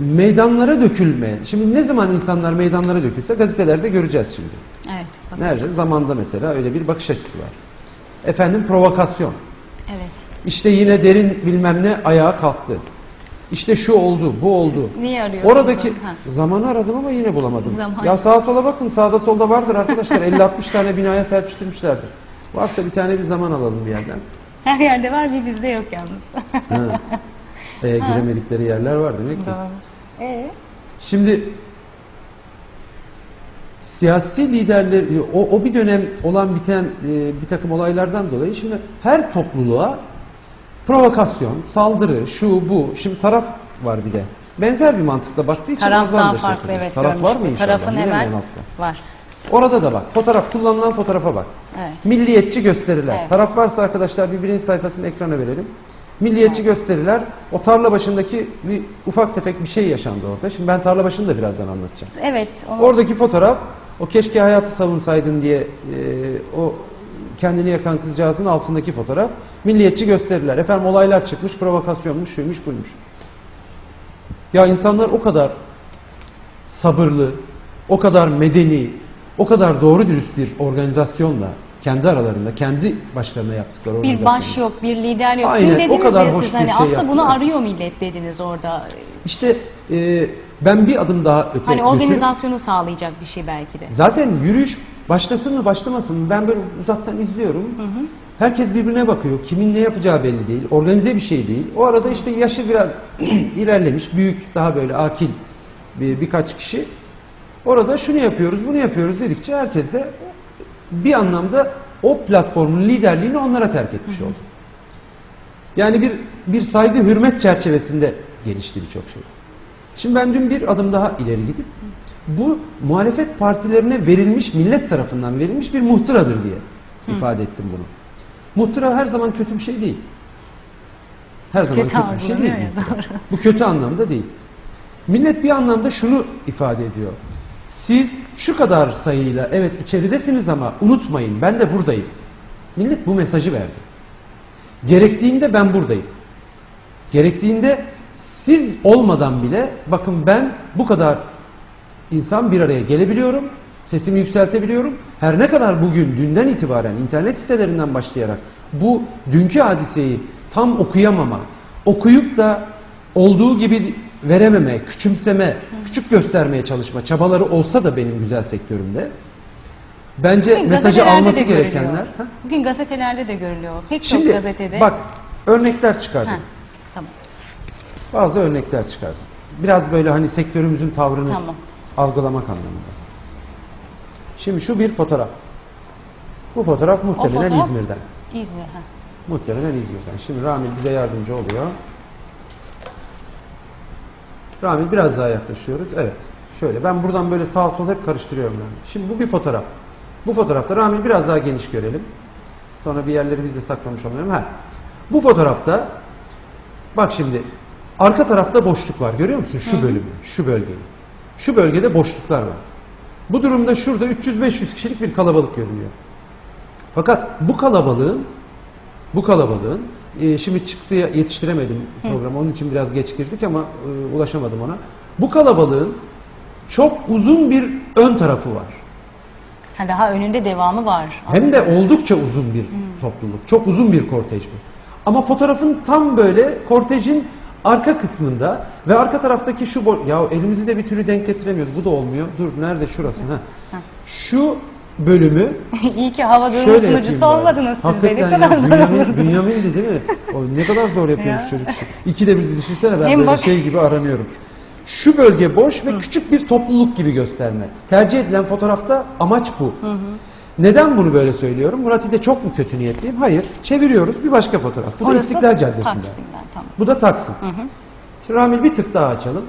meydanlara dökülme. Şimdi ne zaman insanlar meydanlara dökülse gazetelerde göreceğiz şimdi. Evet. bakın. Nerede? Zamanda mesela öyle bir bakış açısı var. Efendim provokasyon. Evet. İşte yine derin bilmem ne ayağa kalktı. İşte şu oldu, bu oldu. Siz niye arıyorsunuz? Oradaki Ha. zamanı aradım ama yine bulamadım. Zaman. Ya sağa sola bakın, sağda solda vardır arkadaşlar. 50-60 tane binaya serpiştirmişlerdir. Varsa bir tane bir zaman alalım bir yerden. Her yerde var bir bizde yok yalnız. Ha. Ee, giremedikleri yerler var demek ki. Doğru. Ee? Şimdi siyasi liderler o, o bir dönem olan biten e, bir takım olaylardan dolayı şimdi her topluluğa provokasyon, saldırı, şu bu. Şimdi taraf var bir de. Benzer bir mantıkla baktığı için Taraftan şey farklı evet Taraf var mı inşallah? Tarafın Yine hemen en altta? var. Orada da bak. Fotoğraf, kullanılan fotoğrafa bak. Evet. Milliyetçi gösteriler. Evet. Taraf varsa arkadaşlar bir birinci sayfasını ekrana verelim. Milliyetçi gösteriler. O tarla başındaki bir ufak tefek bir şey yaşandı orada. Şimdi ben tarla başını da birazdan anlatacağım. Evet. Onu, Oradaki fotoğraf o keşke hayatı savunsaydın diye e, o kendini yakan kızcağızın altındaki fotoğraf. Milliyetçi gösteriler. Efendim olaylar çıkmış, provokasyonmuş, şuymuş, buymuş. Ya insanlar o kadar sabırlı, o kadar medeni, o kadar doğru dürüst bir organizasyonla kendi aralarında, kendi başlarına yaptıkları bir baş yok, bir lider yok. Aynen, Dün o kadar ya hoş siz bir hani şey aslında bunu yaptılar. arıyor millet dediniz orada. İşte e, ben bir adım daha öte Hani götürüp- organizasyonu sağlayacak bir şey belki de. Zaten yürüyüş başlasın mı başlamasın mı ben böyle uzaktan izliyorum. Herkes birbirine bakıyor. Kimin ne yapacağı belli değil. Organize bir şey değil. O arada işte yaşı biraz ilerlemiş, büyük, daha böyle akil bir, birkaç kişi. Orada şunu yapıyoruz, bunu yapıyoruz dedikçe herkes de bir anlamda o platformun liderliğini onlara terk etmiş oldu. Yani bir bir saygı hürmet çerçevesinde gelişti birçok şey. Şimdi ben dün bir adım daha ileri gidip bu muhalefet partilerine verilmiş millet tarafından verilmiş bir muhtıradır diye ifade ettim bunu. Muhtıra her zaman kötü bir şey değil. Her zaman Kötü kötü, bir şey değil. Bu kötü anlamda değil. Millet bir anlamda şunu ifade ediyor. Siz şu kadar sayıyla evet içeridesiniz ama unutmayın ben de buradayım. Millet bu mesajı verdi. Gerektiğinde ben buradayım. Gerektiğinde siz olmadan bile bakın ben bu kadar insan bir araya gelebiliyorum. Sesimi yükseltebiliyorum. Her ne kadar bugün dünden itibaren internet sitelerinden başlayarak bu dünkü hadiseyi tam okuyamama, okuyup da olduğu gibi verememe, küçümseme, küçük göstermeye çalışma çabaları olsa da benim güzel sektörümde bence Bugün mesajı gazetelerde alması de görülüyor. gerekenler Ha? Bugün gazetelerde de görülüyor. Pek çok Şimdi gazetede. bak örnekler çıkardım. Ha, tamam. Bazı örnekler çıkardım. Biraz böyle hani sektörümüzün tavrını Tamam. algılamak anlamında. Şimdi şu bir fotoğraf. Bu fotoğraf muhtemelen fotoğraf- İzmir'den. İzmir. Ha. Muhtemelen İzmir'den. Şimdi Ramil bize yardımcı oluyor. Ramil biraz daha yaklaşıyoruz. Evet. Şöyle ben buradan böyle sağ sol hep karıştırıyorum yani. Şimdi bu bir fotoğraf. Bu fotoğrafta Ramil biraz daha geniş görelim. Sonra bir yerleri biz de saklamış olmayalım. Ha. Bu fotoğrafta bak şimdi arka tarafta boşluk var. Görüyor musun? Şu bölümü, şu bölgeyi. Şu bölgede boşluklar var. Bu durumda şurada 300-500 kişilik bir kalabalık görünüyor. Fakat bu kalabalığın bu kalabalığın e, şimdi çıktı yetiştiremedim programı. Onun için biraz geç girdik ama e, ulaşamadım ona. Bu kalabalığın çok uzun bir ön tarafı var. Ha, daha önünde devamı var. Hem de oldukça uzun bir topluluk. Çok uzun bir kortej bu. Ama fotoğrafın tam böyle kortejin arka kısmında ve arka taraftaki şu ya elimizi de bir türlü denk getiremiyoruz. Bu da olmuyor. Dur nerede şurası? Ha. Şu bölümü İyi ki hava durumu Şöyle sunucusu olmadınız siz de. Ne Hakikaten kadar ya, zor Bünyamin. Bünyamin'di değil mi? O ne kadar zor yapıyormuş Ya. çocuk. İkide bir düşünsene ben Hem böyle bak- şey gibi aranıyorum. Şu bölge boş ve küçük bir topluluk gibi gösterme. Tercih edilen fotoğrafta amaç bu. Neden bunu böyle söylüyorum? Murat İde çok mu kötü niyetliyim? Hayır. Çeviriyoruz bir başka fotoğraf. Bu da Orası İstiklal Caddesi'nde. Taksim'den, tamam. Bu da Taksim. Şimdi Ramil bir tık daha açalım.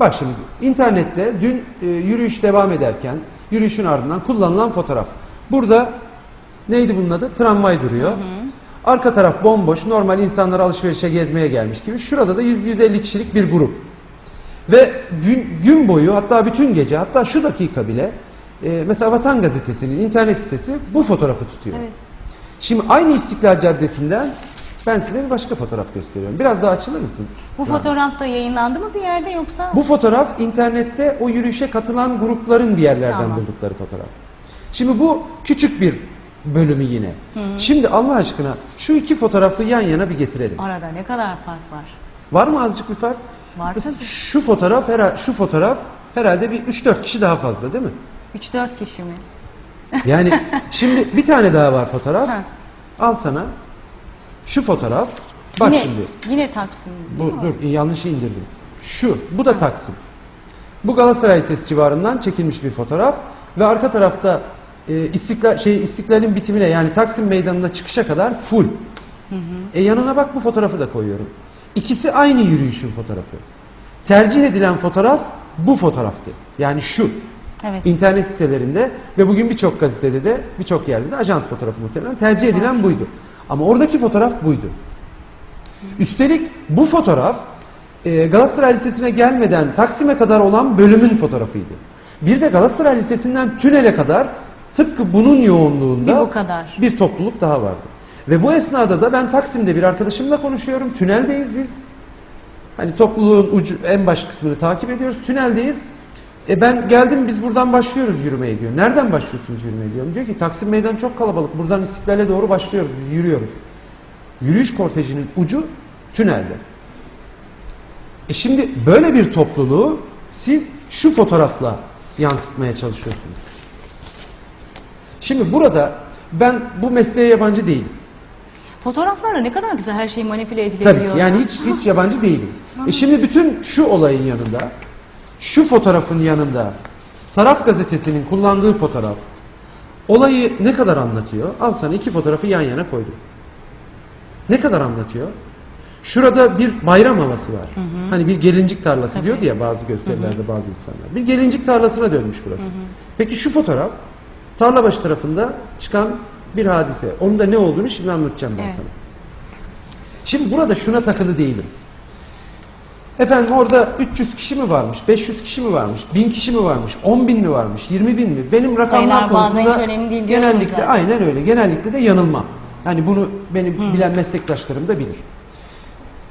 Bak şimdi internette dün e, yürüyüş devam ederken yürüyüşün ardından kullanılan fotoğraf. Burada neydi bunun adı? Tramvay duruyor. Arka taraf bomboş. Normal insanlar alışverişe gezmeye gelmiş gibi. Şurada da 100-150 kişilik bir grup. Ve gün, gün boyu hatta bütün gece hatta şu dakika bile e, mesela Vatan Gazetesi'nin internet sitesi bu fotoğrafı tutuyor. Evet. Şimdi aynı İstiklal Caddesi'nden Ben size bir başka fotoğraf gösteriyorum. Biraz daha açılır mısın? Bu fotoğrafta yayınlandı mı bir yerde yoksa? Bu fotoğraf internette o yürüyüşe katılan grupların bir yerlerden Tamam. buldukları fotoğraf. Şimdi bu küçük bir bölümü yine. Şimdi Allah aşkına şu iki fotoğrafı yan yana bir getirelim. Arada ne kadar fark var? Var mı azıcık bir fark? Var tabii. Şu fotoğraf herhalde şu fotoğraf herhalde bir 3-4 kişi daha fazla değil mi? 3-4 kişi mi? Yani şimdi bir tane daha var fotoğraf. Ha. Al sana. Şu fotoğraf. Bak yine, şimdi. Yine Taksim. Bu, dur yanlış indirdim. Şu, bu da Taksim. Bu Galatasaray Lisesi civarından çekilmiş bir fotoğraf ve arka tarafta e, İstiklal şey İstiklal'in bitimine yani Taksim Meydanı'na çıkışa kadar full. E yanına bak bu fotoğrafı da koyuyorum. İkisi aynı yürüyüşün fotoğrafı. Tercih edilen fotoğraf bu fotoğraftı. Yani şu. Evet. İnternet sitelerinde ve bugün birçok gazetede de birçok yerde de ajans fotoğrafı muhtemelen tercih edilen buydu. Ama oradaki fotoğraf buydu. Üstelik bu fotoğraf e, Galatasaray Lisesi'ne gelmeden Taksim'e kadar olan bölümün fotoğrafıydı. Bir de Galatasaray Lisesi'nden tünele kadar tıpkı bunun yoğunluğunda Bir bu kadar. bir topluluk daha vardı. Ve bu esnada da ben Taksim'de bir arkadaşımla konuşuyorum. Tüneldeyiz biz. Hani topluluğun ucu en baş kısmını takip ediyoruz. Tüneldeyiz. E ben geldim biz buradan başlıyoruz yürümeye diyor. Nereden başlıyorsunuz yürümeye diyorum. Diyor ki Taksim Meydan çok kalabalık. Buradan İstiklal'e doğru başlıyoruz. Biz yürüyoruz. Yürüyüş kortejinin ucu tünelde. E şimdi böyle bir topluluğu siz şu fotoğrafla yansıtmaya çalışıyorsunuz. Şimdi burada ben bu mesleğe yabancı değilim. Fotoğraflarla ne kadar güzel her şey manipüle edilebiliyor. Tabii yani hiç hiç yabancı değilim. E şimdi bütün şu olayın yanında, şu fotoğrafın yanında Taraf gazetesinin kullandığı fotoğraf olayı ne kadar anlatıyor? Al sana iki fotoğrafı yan yana koydum. Ne kadar anlatıyor? Şurada bir bayram havası var. Hani bir gelincik tarlası Tabii. diyordu ya bazı gösterilerde bazı insanlar. Bir gelincik tarlasına dönmüş burası. Peki şu fotoğraf Tarlabaşı tarafında çıkan bir hadise. Onun da ne olduğunu şimdi anlatacağım ben Evet. sana. Şimdi burada şuna takılı değilim. Efendim orada 300 kişi mi varmış, 500 kişi mi varmış, 1000 kişi mi varmış, 10 bin mi varmış, 20 bin mi? Benim rakamlar Sayılar konusunda değil genellikle zaten. aynen öyle. Genellikle de yanılmam. Yani bunu benim bilen meslektaşlarım da bilir.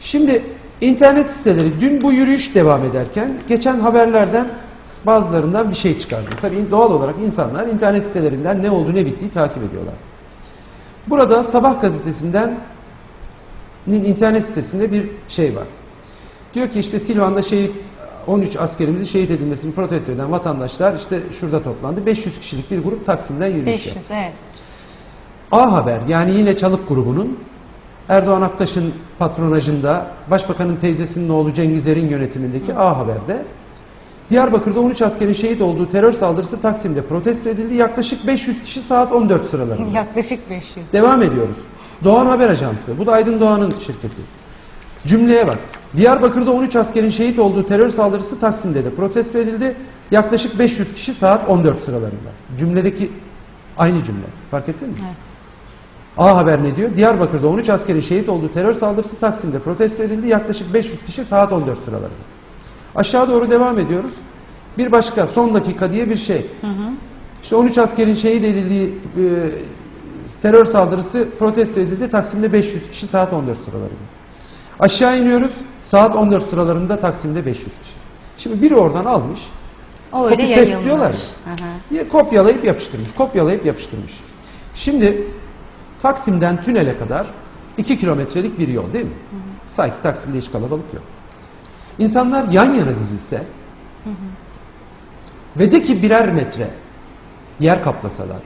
Şimdi internet siteleri dün bu yürüyüş devam ederken geçen haberlerden bazılarından bir şey çıkardı. Tabii doğal olarak insanlar internet sitelerinden ne oldu ne bittiği takip ediyorlar. Burada Sabah gazetesinden internet sitesinde bir şey var. Diyor ki işte Silvan'da şehit 13 askerimizin şehit edilmesini protesto eden vatandaşlar işte şurada toplandı. 500 kişilik bir grup Taksim'den yürüyüş 500 yaptı. evet. A Haber yani yine Çalık grubunun Erdoğan Aktaş'ın patronajında Başbakanın teyzesinin oğlu Cengiz Er'in yönetimindeki A Haber'de Diyarbakır'da 13 askerin şehit olduğu terör saldırısı Taksim'de protesto edildi. Yaklaşık 500 kişi saat 14 sıralarında. Yaklaşık 500. Devam ediyoruz. Doğan Haber Ajansı. Bu da Aydın Doğan'ın şirketi. Cümleye bak. Diyarbakır'da 13 askerin şehit olduğu terör saldırısı Taksim'de de protesto edildi. Yaklaşık 500 kişi saat 14 sıralarında. Cümledeki aynı cümle. Fark ettin mi? Evet. A Haber ne diyor? Diyarbakır'da 13 askerin şehit olduğu terör saldırısı Taksim'de protesto edildi. Yaklaşık 500 kişi saat 14 sıralarında. Aşağı doğru devam ediyoruz. Bir başka son dakika diye bir şey. İşte 13 askerin şehit edildiği e, terör saldırısı protesto edildi. Taksim'de 500 kişi saat 14 sıralarında. Aşağı iniyoruz. Saat 14 sıralarında Taksim'de 500 kişi. Şimdi biri oradan almış. O öyle Copy paste diyorlar ya. Hı hı. Ya Kopyalayıp yapıştırmış, kopyalayıp yapıştırmış. Şimdi Taksim'den tünele kadar 2 kilometrelik bir yol değil mi? Sanki Taksim'de hiç kalabalık yok. İnsanlar yan yana dizilse ve de ki birer metre yer kaplasalar,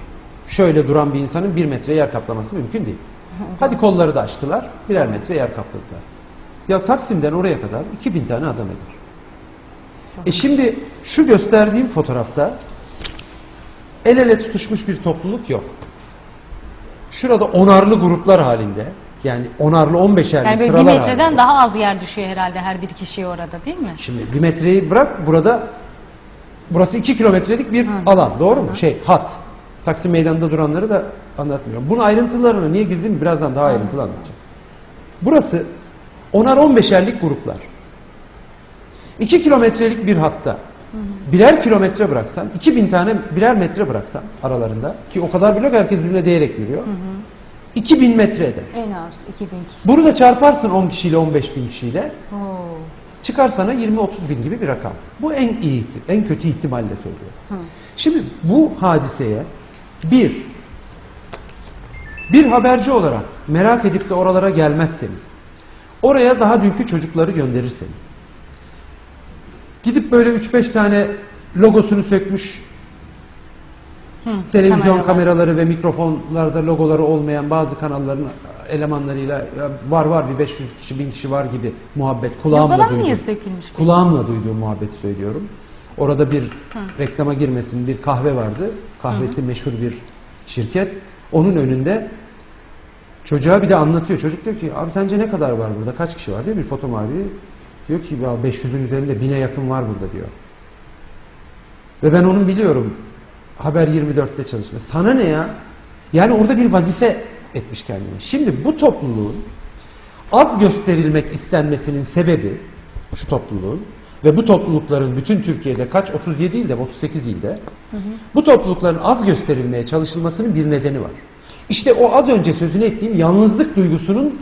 şöyle duran bir insanın bir metre yer kaplaması mümkün değil. Hadi kolları da açtılar, birer metre yer kapladılar. Ya Taksim'den oraya kadar 2000 tane adam eder. E şimdi şu gösterdiğim fotoğrafta el ele tutuşmuş bir topluluk yok. Şurada onarlı gruplar halinde yani onarlı 15'erli Yani böyle bir sıralar metreden halinde. daha az yer düşüyor herhalde her bir kişiye orada değil mi? Şimdi bir metreyi bırak burada burası 2 kilometrelik bir alan doğru mu? Şey hat. Taksim meydanında duranları da anlatmıyorum. Bunun ayrıntılarına niye girdim birazdan daha ayrıntılı anlatacağım. Burası onar 15'erlik gruplar. 2 kilometrelik bir hatta birer kilometre bıraksan, 2000 tane birer metre bıraksan aralarında ki o kadar blok herkes birbirine değerek yürüyor. 2000 metre eder. En az 2000 kişi. Bunu da çarparsın 10 kişiyle 15 bin kişiyle. Oo. Çıkar sana 20-30 bin gibi bir rakam. Bu en iyi, en kötü ihtimalle söylüyorum. Şimdi bu hadiseye bir, bir haberci olarak merak edip de oralara gelmezseniz, oraya daha dünkü çocukları gönderirseniz, gidip böyle 3-5 tane logosunu sökmüş Hı, televizyon kameralar. kameraları ve mikrofonlarda logoları olmayan bazı kanalların elemanlarıyla var var bir 500 kişi 1000 kişi var gibi muhabbet kulağımla peki? Kulağımla duyduğum muhabbeti söylüyorum. Orada bir reklama girmesin bir kahve vardı. Kahvesi meşhur bir şirket. Onun önünde çocuğa bir de anlatıyor. Çocuk diyor ki abi sence ne kadar var burada? Kaç kişi var diye bir foto mavi. Diyor ki ya 500'ün üzerinde 1000'e yakın var burada diyor. Ve ben onun biliyorum. Haber 24'te çalışıyor. Sana ne ya? Yani orada bir vazife etmiş kendine. Şimdi bu topluluğun az gösterilmek istenmesinin sebebi şu topluluğun ve bu toplulukların bütün Türkiye'de kaç 37 ilde 38 ilde bu toplulukların az gösterilmeye çalışılmasının bir nedeni var. İşte o az önce sözünü ettiğim yalnızlık duygusunun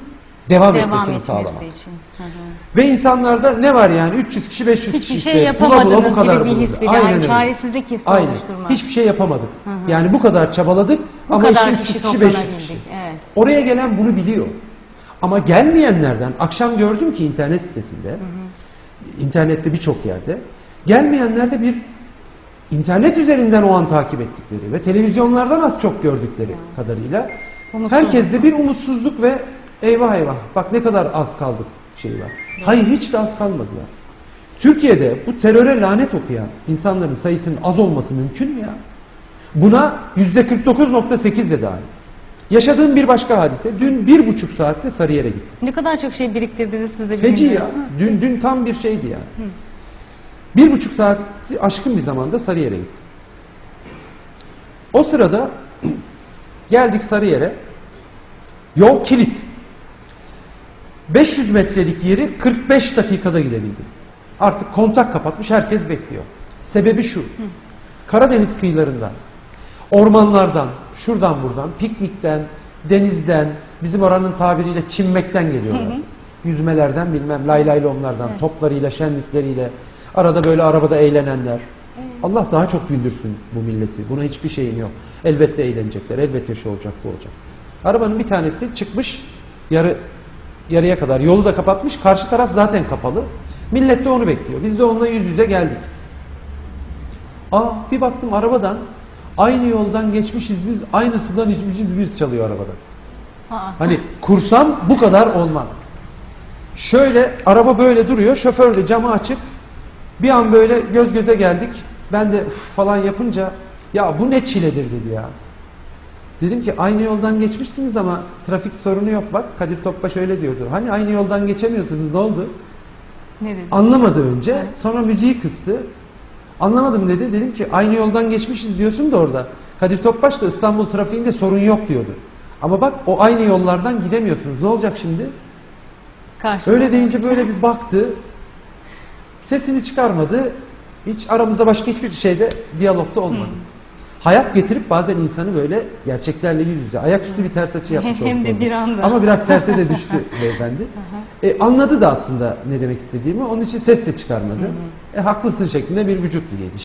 devam, Devam etmesini etmesi sağlamak. için. Hı hı. Ve insanlarda ne var yani 300 kişi 500 Hiçbir kişi şey işte bula bula bu kadar gibi bir his bir Aynen yani çaresizlik hissi Aynen. oluşturmak. Hiçbir şey yapamadık. hı. Yani bu kadar çabaladık Bu ama kadar işte kişi 300 kişi 500 toplanabildik. kişi. Evet. Oraya gelen bunu biliyor. Ama gelmeyenlerden akşam gördüm ki internet sitesinde, internette birçok yerde gelmeyenlerde bir internet üzerinden o an takip ettikleri ve televizyonlardan az çok gördükleri kadarıyla Umutsuzluk. herkeste bir umutsuzluk ve eyvah eyvah bak ne kadar az kaldık şeyi var. Hayır hiç de az kalmadılar. Türkiye'de bu teröre lanet okuyan insanların sayısının az olması mümkün mü ya? Buna yüzde 49.8 de dahil. Yaşadığım bir başka hadise. Dün bir buçuk saatte Sarıyer'e gittim. Ne kadar çok şey biriktirdiniz siz de Feci ya. Dün, dün tam bir şeydi yani. Bir buçuk saat aşkın bir zamanda Sarıyer'e gittim. O sırada geldik Sarıyer'e. Yol kilit. 500 metrelik yeri 45 dakikada gidebildim. Artık kontak kapatmış herkes bekliyor. Sebebi şu. Karadeniz kıyılarından, ormanlardan, şuradan buradan, piknikten, denizden, bizim oranın tabiriyle çinmekten geliyorlar. Yüzmelerden bilmem laylaylomlardan, toplarıyla, şenlikleriyle, arada böyle arabada eğlenenler. Allah daha çok güldürsün bu milleti. Buna hiçbir şeyim yok. Elbette eğlenecekler, elbette şu olacak, bu olacak. Arabanın bir tanesi çıkmış, yarı yarıya kadar yolu da kapatmış, karşı taraf zaten kapalı. Millet de onu bekliyor. Biz de onunla yüz yüze geldik. Aa bir baktım arabadan aynı yoldan geçmişiz biz, aynı sudan içmişiz biz çalıyor arabadan. Aa. Hani kursam bu kadar olmaz. Şöyle araba böyle duruyor, şoför de camı açıp bir an böyle göz göze geldik. Ben de falan yapınca ya bu ne çiledir dedi ya. Dedim ki aynı yoldan geçmişsiniz ama trafik sorunu yok bak. Kadir Topbaş öyle diyordu. Hani aynı yoldan geçemiyorsunuz ne oldu? Ne dedi? Anlamadı önce. Sonra müziği kıstı. Anlamadım dedi. Dedim ki aynı yoldan geçmişiz diyorsun da orada. Kadir Topbaş da İstanbul trafiğinde sorun yok diyordu. Ama bak o aynı yollardan gidemiyorsunuz. Ne olacak şimdi? Karşıda. Öyle deyince böyle bir baktı. Sesini çıkarmadı. Hiç aramızda başka hiçbir şeyde diyalogda olmadı. Hayat getirip bazen insanı böyle gerçeklerle yüz yüze. Ayaküstü bir ters açı yapmış Hem olduk de orada. bir anda. Ama biraz terse de düştü beyefendi. E, anladı da aslında ne demek istediğimi. Onun için ses de çıkarmadı. E, haklısın şeklinde bir vücut diliydi.